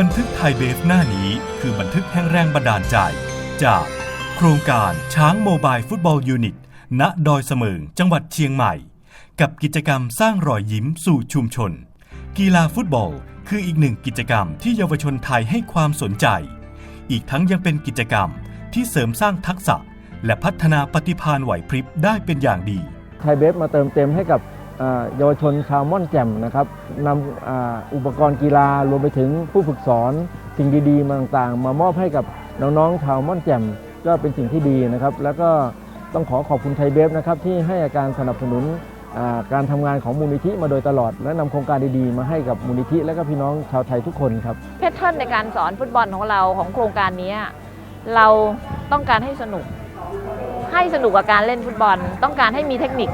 บันทึกไทยเบฟหน้านี้คือบันทึกแห่งแรงบันดาลใจ จากโครงการช้างโมบายฟุตบอลยูนิต ณ ดอยเสมิง จังหวัดเชียงใหม่ กับกิจกรรมสร้างรอยยิ้มสู่ชุมชน กีฬาฟุตบอลคืออีกหนึ่งกิจกรรมที่เยาวชนไทยให้ความสนใจ อีกทั้งยังเป็นกิจกรรมที่เสริมสร้างทักษะ และพัฒนาปฏิภาณไหวพริบได้เป็นอย่างดี ไทยเบฟมาเติมเต็มให้กับ เยาวชนชาวม่อนแจ่มนะครับนำอ,อุปกรณ์กีฬารวมไปถึงผู้ฝึกสอนสิ่งดีๆมาต่างๆ มามอบให้กับน้องๆชาวม่อนแจ่มก็เป็นสิ่งที่ดีนะครับ แล้วก็ต้องขอขอบคุณไทยเบฟนะครับที่ให้การสนับสนุนการทำงานของมูลนิธิมาโดยตลอด และนำโครงการดีๆ มาให้กับมูลนิธิและก็พี่น้องชาวไทยทุกคนครับแพทเทิร์นในการสอนฟุตบอลของเราของโครงการนี้เราต้องการให้สนุก ให้สนุกกับการเล่นฟุตบอล ต้องการให้มีเทคนิค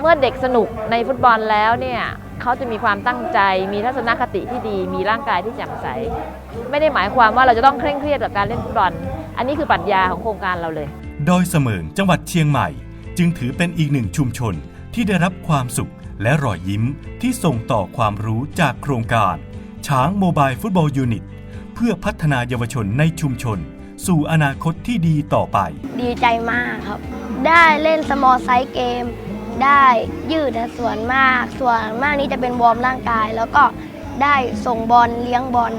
เมื่อเด็กสนุกในฟุตบอลแล้วเนี่ยเขาจะมีความตั้งใจ มีทัศนคติที่ดี มีร่างกายที่แจ่มใส ไม่ได้หมายความว่าเราจะต้องเคร่งเครียดกับการเล่นฟุตบอล อันนี้คือปรัชญาของโครงการเราเลยดอยเสมิงจังหวัดเชียงใหม่ จึงถือเป็นอีกหนึ่งชุมชนที่ได้รับความสุขและรอยยิ้มที่ส่งต่อความรู้จากโครงการ ช้างโมบายฟุตบอลยูนิต เพื่อพัฒนาเยาวชนในชุมชน สู่อนาคตที่ดีต่อไป ดีใจมากครับ ได้เล่นสมอลไซส์เกม ได้ยืดส่วนมาก ส่วนมากนี้จะเป็นวอร์มร่างกาย แล้วก็ได้ส่งบอลเลี้ยงบอล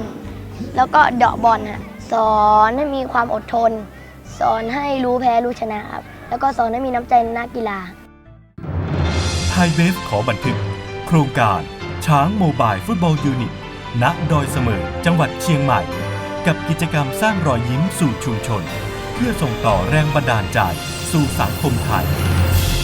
แล้วก็เดาะบอลฮะสอนให้มีความอดทน สอนให้รู้แพ้รู้ชนะครับแล้วก็สอนให้มีน้ำใจนักกีฬาไทยเบฟขอบันทึก โครงการช้างโมบายฟุตบอลยูนิตณดอยเสมิจังหวัดเชียงใหม่ กับกิจกรรมสร้างรอยยิ้มสู่ชุมชน เพื่อส่งต่อแรงบันดาลใจสู่สังคมไทย